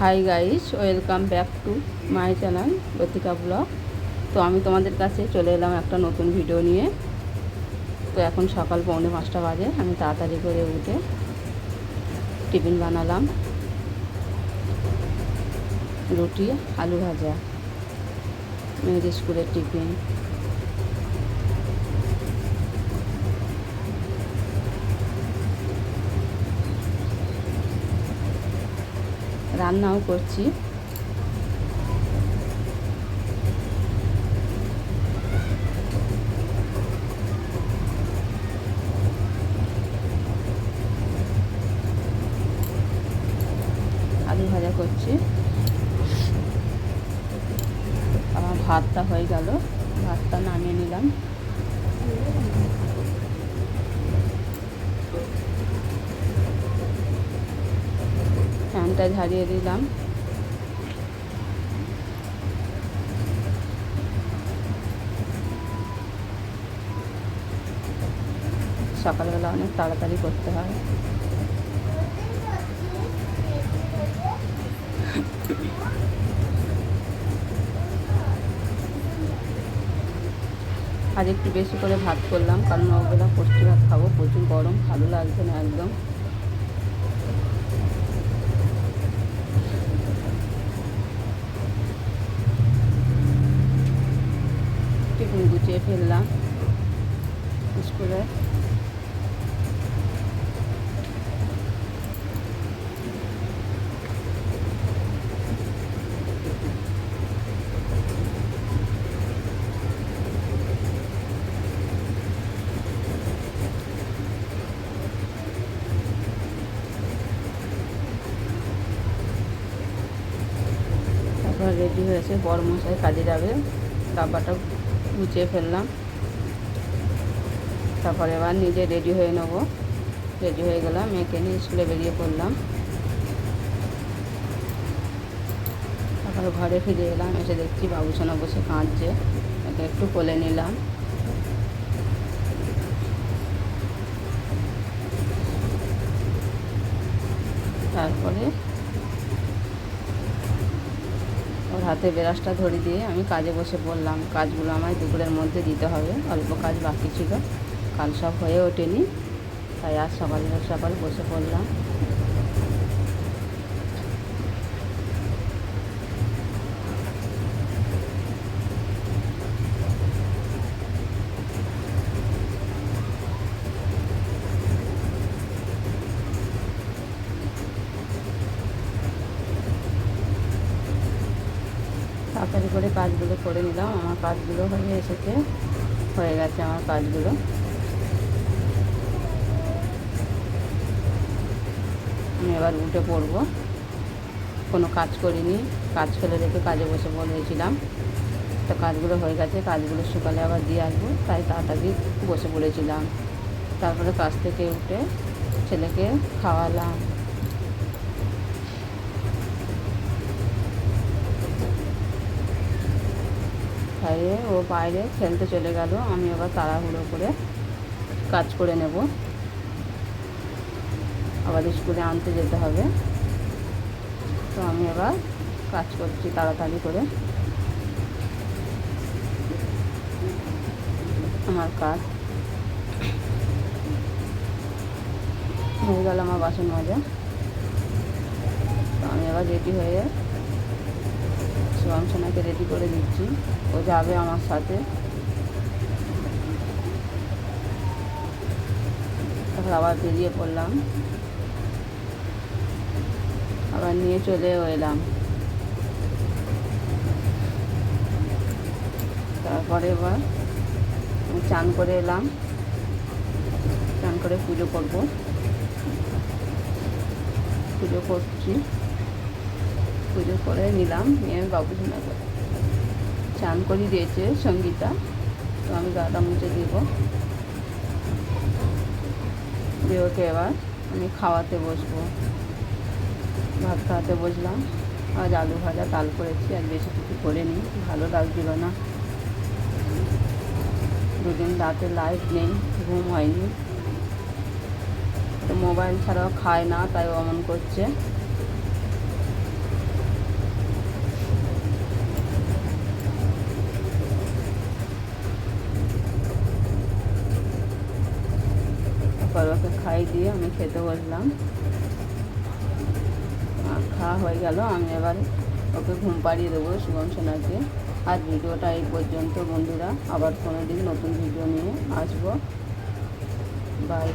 Hi guys welcome back to my channel Latika vlog তো আমি তোমাদের কাছে চলে এলাম একটা নতুন ভিডিও নিয়ে। তো এখন সকাল পৌনে পাঁচটা বাজে, আমি তাড়াতাড়ি করে উঠে টিফিন বানালাম। রুটি, আলু ভাজা, মেয়েদের স্কুলের টিফিন। রান্নাও করছি। আলু ভাজা করছি। আমার ভাতটা হয়ে গেল। ভাতটা নামিয়ে নিলাম। ফ্যানটা ঝাড়িয়ে দিলাম। সকালবেলা অনেক তাড়াতাড়ি করতে হয়। আজ একটু বেশি করে ভাত করলাম, কারণ ওগুলো পুষ্টি ভাত খাব, প্রচুর গরম, ভালো লাগছে না একদম। গুছিয়ে ফেললাম স্কুলে। রেডি হয়েছে বড় মশাই কাজে যাবে ডাব্বাটা গুছিয়ে ফেললাম। তারপরে এবার নিজে রেডি হয়ে নেব। রেডি হয়ে গেলাম মেয়েকে নিয়ে স্কুলে বেরিয়ে পড়লাম। তারপরে ঘরে ফিরে এলাম, এসে দেখছি বাবুসোনা বসে কাঁদছে। একটু কোলে নিলাম। হাতে ব্রাশটা ধরে দিয়ে আমি কাজে বসে পড়লাম। কাজগুলো আমায় দুপুরের মধ্যে দিতে হবে। অল্প কাজ বাকি ছিল। কাল সব হয়ে ওঠেনি। তাই আজ সকাল সকাল বসে পড়লাম। তাড়াতাড়ি করে কাজগুলো করে নিলাম। আমার কাজগুলো হয়ে এসেছে। হয়ে গেছে আমার কাজগুলো। আমি এবার উঠে পড়ব। কোনো কাজ করিনি। কাজ ফেলে রেখে কাজে বসে পড়েছিলাম তো কাজগুলো হয়ে গেছে। কাজগুলো সকালে আবার দিয়ে আসব। তাই তাড়াতাড়ি বসে পড়েছিলাম। তারপরে কাজ থেকে উঠে ছেলেকে খাওয়ালাম। খাইয়ে ও বাইরে খেলতে চলে গেল। আমি আবার তাড়াহুড়ো করে কাজ করে নেব। আবার স্কুলে আনতে যেতে হবে। তো আমি আবার কাজ করছি তাড়াতাড়ি করে। আমার কাজ। হয়ে গেল আমার বাসন মাজা। তো আমি আবার রেডি হয়ে শিবম সোনাকে রেডি করে দিচ্ছি। ও যাবে আমার সাথে। তারপর আবার বেরিয়ে পড়লাম। আবার নিয়ে চলেও এলাম। তারপরে এবার চান করে এলাম। চান করে পুজো করব। পুজো করছি। পুজো করে নিলাম। নিয়ে আমি বাবু করে চান করে দিয়েছে সঙ্গীতা। তো আমি গাটা মুছে দিব। দিয়ে ওকে এবার আমি খাওয়াতে বসবো। ভাত খাওয়াতে বসলাম। আজ আলু ভাজা তাল করেছি। আর বেশি কিছু করিনি। ভালো লাগছিল না। দুদিন রাতে লাইট নেই, ঘুম হয়নি। তো মোবাইল ছাড়াও খায় না, তাই অমন করছে। ওকে খাই দিয়ে আমি খেতে বসলাম। খাওয়া হয়ে গেল, আমি এবার ওকে ঘুম পাড়িয়ে দেবো শুভম সেনাকে। আর ভিডিওটা এই পর্যন্ত, বন্ধুরা। আবার কোনো দিন নতুন ভিডিও নিয়ে আসব। বাই